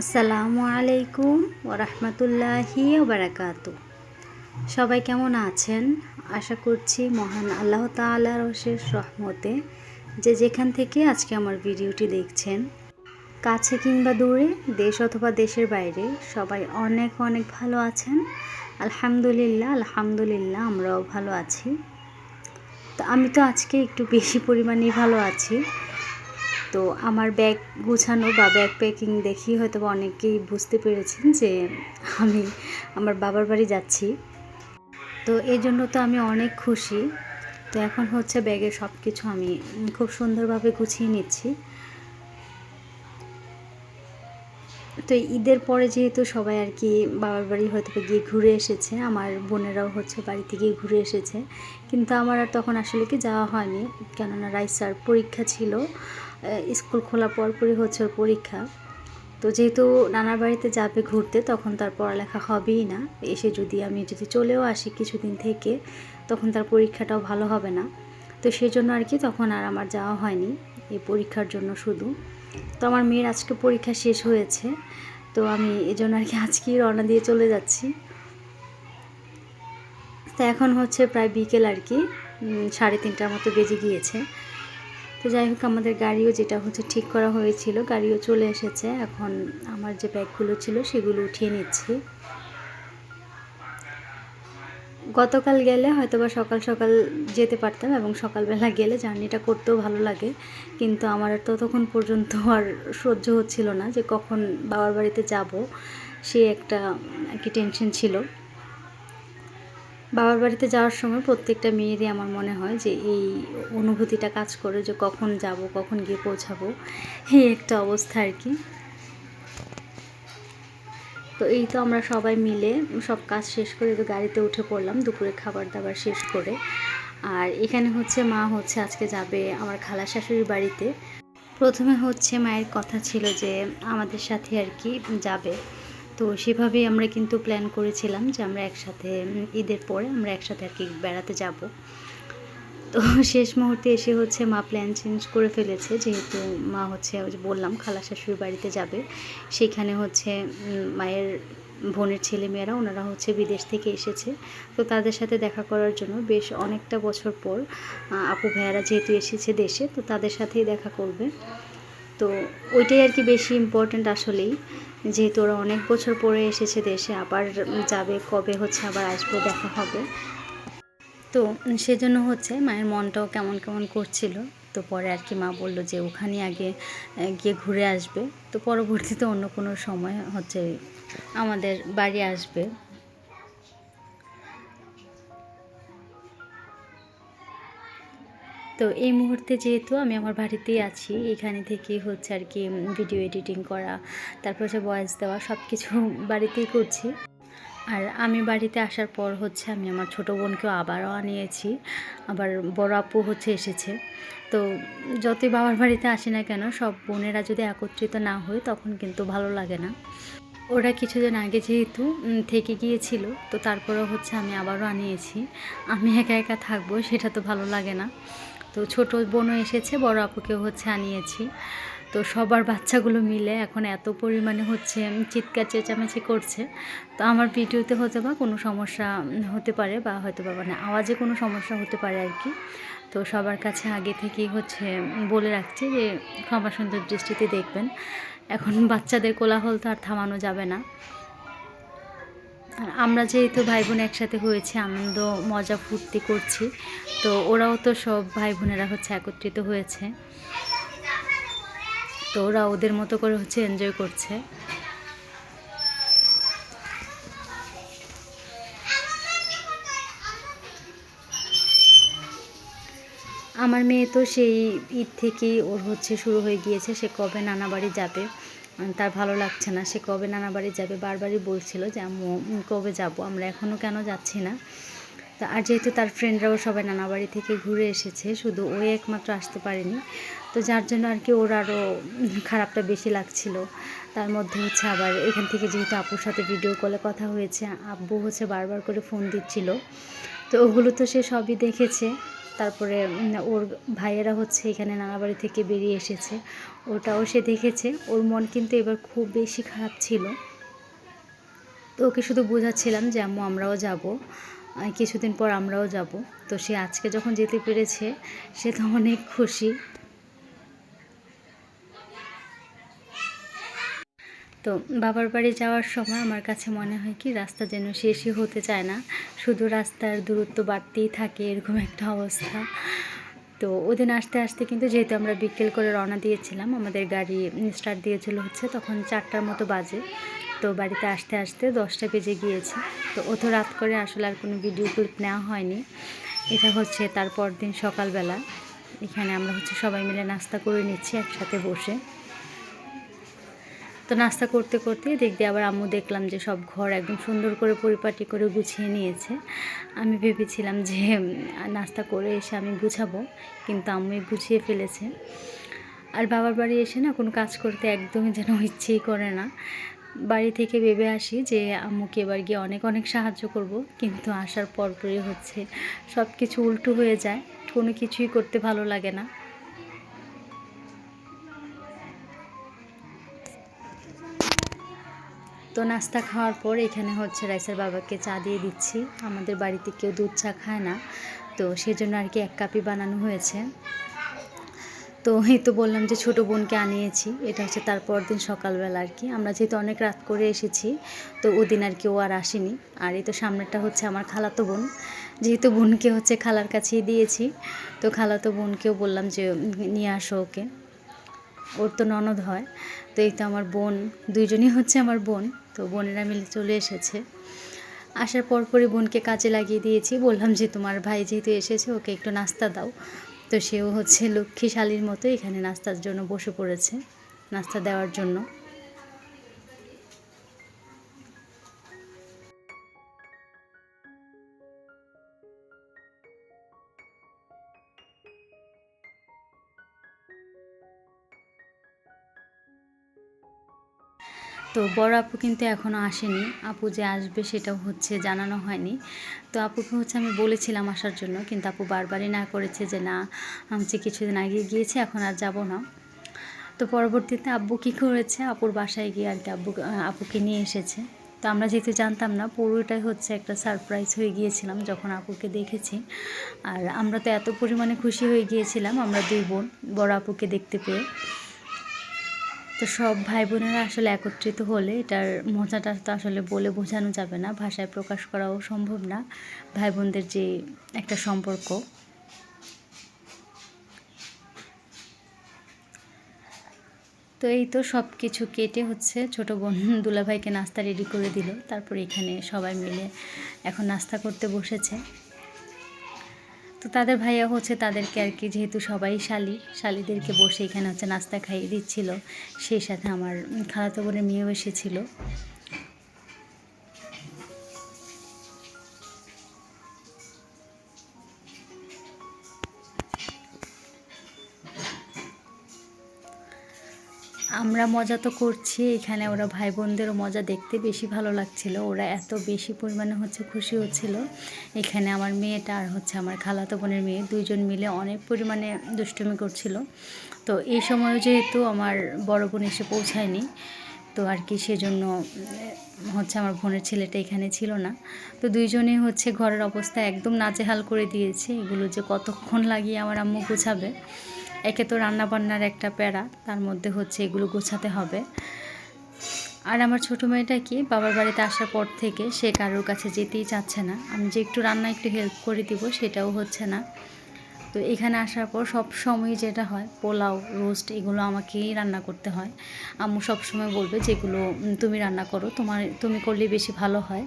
আসসালামু আলাইকুম ওরহমতুল্লাহি বারাকাতু সবাই কেমন আছেন? আশা করছি মহান আল্লাহ তাআলার অশেষ রহমতে যে যেখান থেকে আজকে আমার ভিডিওটি দেখছেন, কাছে কিংবা দূরে, দেশ অথবা দেশের বাইরে, সবাই অনেক অনেক ভালো আছেন। আলহামদুলিল্লাহ আলহামদুলিল্লাহ, আমরাও ভালো আছি। তো আমি তো আজকে একটু বেশি পরিমাণেই ভালো আছি। তো আমার ব্যাগ গুছানো বা ব্যাগ প্যাকিং দেখি হয়তো অনেকেই বুঝতে পেরেছেন যে আমি আমার বাবার বাড়ি যাচ্ছি। তো এই জন্য তো আমি অনেক খুশি। তো এখন হচ্ছে ব্যাগের সব কিছু আমি খুব সুন্দরভাবে গুছিয়ে নিচ্ছি। তো ঈদের পরে যেহেতু সবাই আর কি বাবার বাড়ি হয়তো গিয়ে ঘুরে এসেছে, আমার বোনেরাও হচ্ছে বাড়ি থেকে ঘুরে এসেছে। কিন্তু আমার আর তখন আসলে কি যাওয়া হয়নি। কেননা রাইসার পরীক্ষা ছিল। স্কুল খোলা পরপরই হচ্ছে ওর পরীক্ষা। তো যেহেতু নানার বাড়িতে যাবে ঘুরতে, তখন তার পড়ালেখা হবেই না। এসে যদি আমি যদি চলেও আসি কিছুদিন থেকে, তখন তার পরীক্ষাটাও ভালো হবে না। তো সেই জন্য আর কি তখন আর আমার যাওয়া হয়নি, এই পরীক্ষার জন্য শুধু। তো আমার মেয়ের আজকে পরীক্ষা শেষ হয়েছে, তো আমি এই জন্য আর কি আজকেই রওনা দিয়ে চলে যাচ্ছি। তো এখন হচ্ছে প্রায় বিকেল আর কি সাড়ে তিনটার মতো বেজে গিয়েছে। তো যাই হোক, আমাদের গাড়িও যেটা হচ্ছে ঠিক করা হয়েছিল, গাড়িও চলে এসেছে। এখন আমার যে ব্যাগগুলো ছিল সেগুলো উঠিয়ে নিচ্ছি। গতকাল গেলে হয়তো বা সকাল সকাল যেতে পারতাম এবং সকালবেলা গেলে জার্নিটা করতেও ভালো লাগে, কিন্তু আমার আর ততক্ষণ পর্যন্ত আর সহ্য হচ্ছিল না যে কখন বাবার বাড়িতে যাব, সে একটা কি টেনশন ছিল। বাবার বাড়িতে যাওয়ার সময় প্রত্যেকটা মেয়েরই আমার মনে হয় যে এই অনুভূতিটা কাজ করে যে কখন যাব, কখন গিয়ে পৌঁছাবো, এই একটা অবস্থা আর কি। তো এই তো আমরা সবাই মিলে সব কাজ শেষ করে তো গাড়িতে উঠে পড়লাম, দুপুরে খাবার দাবার শেষ করে। আর এখানে হচ্ছে মা হচ্ছে আজকে যাবে আমার খালা শাশুড়ির বাড়িতে। প্রথমে হচ্ছে মায়ের কথা ছিল যে আমাদের সাথে আর কি যাবে। তো সেভাবেই আমরা কিন্তু প্ল্যান করেছিলাম যে আমরা একসাথে ঈদের পরে আমরা একসাথে আর কি বেড়াতে যাব। তো শেষ মুহূর্তে এসে হচ্ছে মা প্ল্যান চেঞ্জ করে ফেলেছে, যেহেতু মা হচ্ছে বললাম খালা শাশুড়ির বাড়িতে যাবে। সেখানে হচ্ছে মায়ের বোনের ছেলেমেয়েরা ওনারা হচ্ছে বিদেশ থেকে এসেছে। তো তাদের সাথে দেখা করার জন্য বেশ অনেকটা বছর পর আপু ভাইয়ারা যেহেতু এসেছে দেশে, তো তাদের সাথেই দেখা করবে। তো ওইটাই আর কি বেশি ইম্পর্ট্যান্ট আসলেই। যেহেতু ওরা অনেক বছর পরে এসেছে দেশে, আবার যাবে, কবে হচ্ছে, আবার আসবে, দেখা হবে। তো সেজন্য হচ্ছে মায়ের মনটাও কেমন কেমন করছিল। তো পরে আর কি মা বলল যে ওখানে আগে গিয়ে ঘুরে আসবে। তো পরবর্তীতে অন্য কোনো সময় হচ্ছে আমাদের বাড়ি আসবে। তো এই মুহূর্তে যেহেতু আমি আমার বাড়িতেই আছি, এখানে থেকে হচ্ছে আর কি ভিডিও এডিটিং করা, তারপর হচ্ছে ভয়েস দেওয়া সব কিছু বাড়িতেই করছি। আর আমি বাড়িতে আসার পর হচ্ছে আমি আমার ছোটো বোনকেও আবারও আনিয়েছি, আবার বড় আপু হচ্ছে এসেছে। তো যতই বাবার বাড়িতে আসি না কেন, সব বোনেরা যদি একত্রিত না হয় তখন কিন্তু ভালো লাগে না। ওরা কিছুদিন আগে যেহেতু থেকে গিয়েছিল, তো তারপরেও হচ্ছে আমি আবারও আনিয়েছি। আমি একা একা থাকব, সেটা তো ভালো লাগে না। তো ছোট বোনও এসেছে, বড় আপুকেও হচ্ছে আনিয়েছি। তো সবার বাচ্চাগুলো মিলে এখন এত পরিমাণে হচ্ছে চিৎকার চেঁচামেচি করছে। তো আমার ভিডিওতে হতে বা কোনো সমস্যা হতে পারে বা হয়তো বা মানে আওয়াজে কোনো সমস্যা হতে পারে আর কি। তো সবার কাছে আগে থেকেই হচ্ছে বলে রাখছি যে ক্ষমা সুন্দর দৃষ্টিতে দেখবেন। এখন বাচ্চাদের কোলাহল তো আর থামানো যাবে না। আমরা যেহেতু ভাই বোন একসাথে হয়েছে, আনন্দ, মজা, ফুর্তি করছি, তো ওরাও তো সব ভাই বোনেরা হচ্ছে একত্রিত হয়েছে। তো ওরা ওদের মতো করে হচ্ছে এনজয় করছে। আমার মেয়ে তো সেই ঈদ থেকেই ওর হচ্ছে শুরু হয়ে গিয়েছে, সে কবে নানা বাড়ি যাবে। তার ভালো লাগছে না। সে কবে নানা বাড়ি যাবে? বারবারই বলছিল যে, আম্মু কবে যাব? আমরা এখনও কেন যাচ্ছি না? তা, আর যেহেতু তার ফ্রেন্ডরাও সবাই নানা বাড়ি থেকে ঘুরে এসেছে, শুধু ওই একমাত্র আসতে পারেনি। তো যার জন্য আর কি ওর আরও খারাপটা বেশি লাগছিল। তার মধ্যে হচ্ছে আবার এখান থেকে যেহেতু আপুর সাথে ভিডিও কলে কথা হয়েছে, আব্বু হচ্ছে বারবার করে ফোন দিচ্ছিল। তো ওগুলো তো সে সবই দেখেছে। তারপরে ওর ভাইয়েরা হচ্ছে এখানে নানাবাড়ি থেকে বেরিয়ে এসেছে। ওটাও সে দেখেছে। ওর মন কিন্তু এবার খুব বেশি খারাপ ছিল। তো ওকে শুধু বোঝাচ্ছিলাম যে, আম্মু, আমরাও যাব। কিছুদিন পর আমরাও যাব। তো সে আজকে যখন যেতে পেরেছে, সে তো অনেক খুশি। তো বাবার বাড়ি যাওয়ার সময় আমার কাছে মনে হয় কি, রাস্তা যেন শেষই হতে চায় না। শুধু রাস্তার দূরত্ব বাড়তেই থাকে এরকম একটা অবস্থা। তো ওদিন আসতে আসতে কিন্তু যেহেতু আমরা বিকেল করে রওনা দিয়েছিলাম, আমাদের গাড়ি স্টার্ট দিয়েছিল হচ্ছে তখন চারটার মতো বাজে। তো বাড়িতে আসতে আসতে দশটা বেজে গিয়েছে। তো অত রাত করে আসলে আর কোনো ভিডিও ক্লিপ নেওয়া হয়নি। এটা হচ্ছে তারপর দিন সকালবেলা। এখানে আমরা হচ্ছে সবাই মিলে নাস্তা করে নিচ্ছি একসাথে বসে। তো নাস্তা করতে করতে দেখতে আবার আম্মু দেখলাম যে সব ঘর একদম সুন্দর করে পরিপাটি করে গুছিয়ে নিয়েছে। আমি ভেবেছিলাম যে নাস্তা করে এসে আমি গুছাবো, কিন্তু আম্মুই গুছিয়ে ফেলেছে। আর বাবার বাড়ি এসে না কোনো কাজ করতে একদমই যেন ইচ্ছেই করে না। বাড়ি থেকে ভেবে আসি যে, আম্মুকে এবার গিয়ে অনেক অনেক সাহায্য করব, কিন্তু আসার পরপরই হচ্ছে সব কিছু উল্টো হয়ে যায়, কোনো কিছুই করতে ভালো লাগে না। তো নাস্তা খাওয়ার পর এখানে হচ্ছে রাইসার বাবাকে চা দিয়ে দিচ্ছি। আমাদের বাড়িতে কেউ দুধ চা খায় না, তো সেজন্য আর কি এক কাপই বানানো হয়েছে। তো এই তো বললাম যে ছোটো বোনকে আনিয়েছি, এটা হচ্ছে তারপর দিন সকালবেলা আর কি। আমরা যেহেতু অনেক রাত করে এসেছি, তো ওদিন আর কি ও আর আসেনি। আর এই তো সামনেরটা হচ্ছে আমার খালাতো বোন, যেহেতু বোনকে হচ্ছে খালার কাছেই দিয়েছি, তো খালাতো বোনকেও বললাম যে নিয়ে আসো ওকে। ওর তো ননদ হয়, তো এই তো আমার বোন, দুইজনই হচ্ছে আমার বোন। তো বোনেরা মিলে চলে এসেছে। আসার পর পরই বোনকে কাজে লাগিয়ে দিয়েছি। বললাম যে, তোমার ভাই যেহেতু এসেছে, ওকে একটু নাস্তা দাও। তো সেও হচ্ছে লক্ষ্মী শালীর মতো এখানে নাস্তার জন্য বসে পড়েছে, নাস্তা দেওয়ার জন্য। তো বড় আপু কিন্তু এখনও আসেনি। আপু যে আসবে সেটাও হচ্ছে জানানো হয়নি। তো আপুকে হচ্ছে আমি বলেছিলাম আসার জন্য, কিন্তু আপু বারবারই না করেছে যে না হচ্ছে কিছুদিন আগে গিয়েছে, এখন আর যাব না। তো পরবর্তীতে আব্বু কী করেছে? আপুর বাসায় গিয়ে আর কি আব্বু, আপুকে নিয়ে এসেছে। তো আমরা যেহেতু জানতাম না, পুরোটাই হচ্ছে একটা সারপ্রাইজ হয়ে গিয়েছিলাম যখন আপুকে দেখেছি। আর আমরা তো এত পরিমাণে খুশি হয়ে গিয়েছিলাম, আমরা দুই বোন, বড় আপুকে দেখতে পেয়ে। তো সব ভাই বোনেরা আসলে একত্রিত হলে এটার মজাটা তো আসলে বলে বোঝানো যাবে না, ভাষায় প্রকাশ করাও সম্ভব না ভাই বোনদের যে একটা সম্পর্ক। তো এই তো সব কিছু কেটে হচ্ছে, ছোট বোন দুলাভাইকে নাস্তা রেডি করে দিল, তারপর এখানে সবাই মিলে এখন নাস্তা করতে বসেছে। তো তাদের ভাইয়া হচ্ছে তাদেরকে আর কি, যেহেতু সবাই শালি, শালিদেরকে বসে এখানে হচ্ছে নাস্তা খাইয়ে দিচ্ছিল। সেই সাথে আমার খালাতো বোনের মেয়েও এসেছিল। আমরা মজা তো করছি, এখানে ওরা ভাই বোনদেরও মজা দেখতে বেশি ভালো লাগছিল, ওরা এত বেশি পরিমাণে হচ্ছে খুশি হচ্ছিল। এখানে আমার মেয়েটা আর হচ্ছে আমার খালাতো বোনের মেয়ে দুইজন মিলে অনেক পরিমাণে দুষ্টুমি করছিল। তো এই সময় যেহেতু আমার বড় বোন এসে পৌঁছায়নি, তো আর কি সেজন্য হচ্ছে আমার বোনের ছেলেটা এখানে ছিল না। তো দুইজনেই হচ্ছে ঘরের অবস্থা একদম নাজেহাল করে দিয়েছে, এগুলো যে কতক্ষণ লাগিয়ে আমার আম্মু গোছাবে। একে তো রান্নাবান্নার একটা প্যারা, তার মধ্যে হচ্ছে এগুলো গোছাতে হবে। আর আমার ছোটো মেয়েটা কি, বাবার বাড়িতে আসার পর থেকে সে কারোর কাছে যেতেই চাচ্ছে না। আমি যে একটু রান্না একটু হেল্প করে দিব, সেটাও হচ্ছে না। তো এখানে আসার পর সব সময় যেটা হয়, পোলাও রোস্ট এগুলো আমাকেই রান্না করতে হয়। আম্মু সব সময় বলবে যেগুলো তুমি রান্না করো, তোমার, তুমি করলে বেশি ভালো হয়।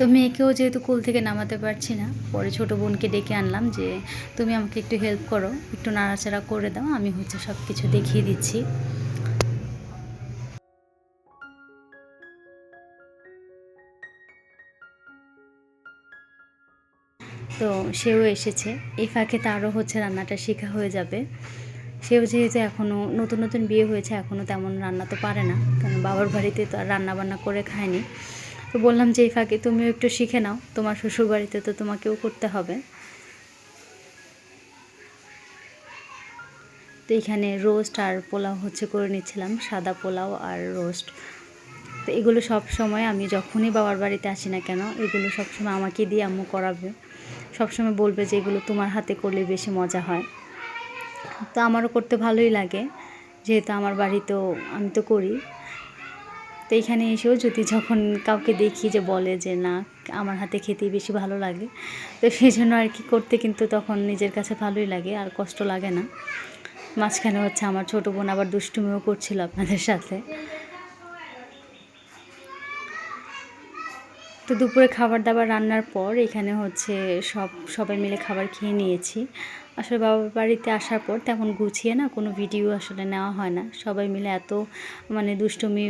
তো মেয়েকেও যেহেতু কুল থেকে নামাতে পারছি না, পরে ছোটো বোনকে ডেকে আনলাম যে, তুমি আমাকে একটু হেল্প করো, একটু নাড়াচাড়া করে দাও, আমি হচ্ছে সব কিছু দেখিয়ে দিচ্ছি। তো সেও এসেছে। এই ফাঁকে তারও হচ্ছে রান্নাটা শেখা হয়ে যাবে। সেও যেহেতু এখনও নতুন নতুন বিয়ে হয়েছে এখনও তেমন রান্না তো পারে না কারণ বাবার বাড়িতে তো আর রান্না বান্না করে খায়নি। তো বললাম যে এই ফাঁকে তুমিও একটু শিখে নাও। তোমার শ্বশুরবাড়িতে তো তোমাকেও করতে হবে। তো এখানে রোস্ট আর পোলাও হচ্ছে করে নিচ্ছিলাম, সাদা পোলাও আর রোস্ট। তো এগুলো সব সময় আমি যখনই বাবার বাড়িতে আসি না কেন, এগুলো সব সময় আমাকে দিয়ে আম্মু করাবে। সবসময় বলবে যে, এগুলো তোমার হাতে করলে বেশি মজা হয়। তো আমারও করতে ভালোই লাগে। যেহেতু আমার বাড়িতেও আমি তো করি। তো এখানে এসেও যদি যখন কাউকে দেখি যে বলে যে, না, আমার হাতে খেতেই বেশি ভালো লাগে, তো সেই জন্য আর কি করতে কিন্তু তখন নিজের কাছে ভালোই লাগে, আর কষ্ট লাগে না। মাঝখানে হচ্ছে আমার ছোটো বোন আবার দুষ্টুমিও করছিল আপনাদের সাথে। তো দুপুরে খাবার দাবার রান্নার পর এখানে হচ্ছে সব, সবাই মিলে খাবার খেয়ে নিয়েছি। আসলে বাবার বাড়িতে আসার পর তেমন গুছিয়ে না কোনো ভিডিও আসলে নেওয়া হয় না। সবাই মিলে এত মানে দুষ্টুমি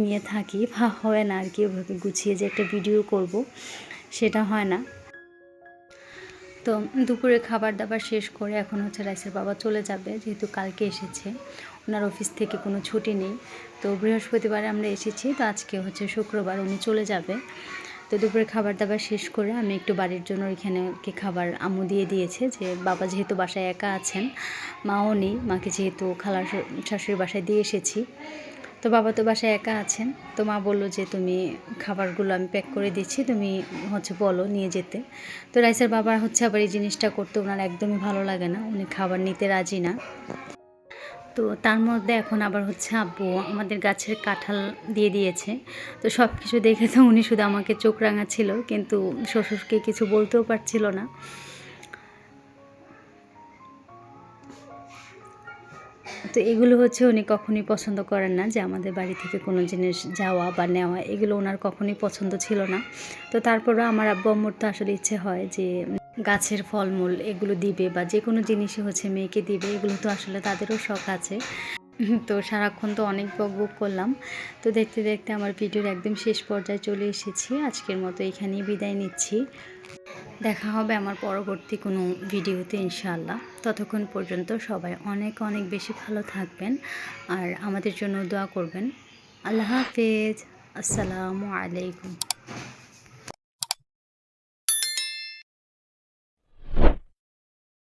নিয়ে থাকি, বা হয় না আর কি, ওভাবে গুছিয়ে যে একটা ভিডিও করব, সেটা হয় না। তো দুপুরে খাবার দাবার শেষ করে এখন হচ্ছে রাইসের বাবা চলে যাবে, যেহেতু কালকে এসেছে। ওনার অফিস থেকে কোনো ছুটি নেই। তো বৃহস্পতিবারে আমরা এসেছি, তো আজকে হচ্ছে শুক্রবার উনি চলে যাবে। তো দুপুরে খাবার দাবার শেষ করে আমি একটু বাড়ির জন্য এখানে কি খাবার আমু দিয়ে দিয়েছে যে বাবা যেহেতু বাসায় একা আছেন, মাও নেই, মাকে যেহেতু খালার শাশুড়ির বাসায় দিয়ে এসেছি। তো বাবা তো বাসায় একা আছেন, তো মা বলল যে তুমি খাবারগুলো আমি প্যাক করে দিচ্ছি, তুমি হচ্ছে বলো নিয়ে যেতে। তো রাইসের বাবা হচ্ছে আবার এই জিনিসটা করতে ওনার একদমই ভালো লাগে না, উনি খাবার নিতে রাজি না। তো তার মধ্যে এখন আবার হচ্ছে আব্বু আমাদের গাছের কাঁঠাল দিয়ে দিয়েছে। তো সব কিছু দেখে তো উনি শুধু আমাকে চোখ রাঙাচ্ছিল, কিন্তু শ্বশুরকে কিছু বলতেও পারছিল না। তো এগুলো হচ্ছে উনি কখনোই পছন্দ করেন না, যে আমাদের বাড়ি থেকে কোনো জিনিস যাওয়া বা নেওয়া, এগুলো ওনার কখনোই পছন্দ ছিল না। তো তারপরও আমার আব্বু আম্মুর তো আসলে ইচ্ছে হয় যে গাছের ফলমূল এগুলো দিবে বা যে কোনো জিনিসই হচ্ছে মেয়েকে দিবে, এগুলো তো আসলে তাদেরও শখ আছে। তো সারাক্ষণ তো অনেক বক বক করলাম। তো দেখতে দেখতে আমার ভিডিওর একদম শেষ পর্যায়ে চলে এসেছি। আজকের মতো এখানেই বিদায় নিচ্ছি। দেখা হবে আমার পরবর্তী কোনো ভিডিওতে ইনশাআল্লাহ। ততক্ষণ পর্যন্ত সবাই অনেক অনেক বেশি ভালো থাকবেন আর আমাদের জন্য দোয়া করবেন। আল্লাহ হাফেজ। আসসালামু আলাইকুম।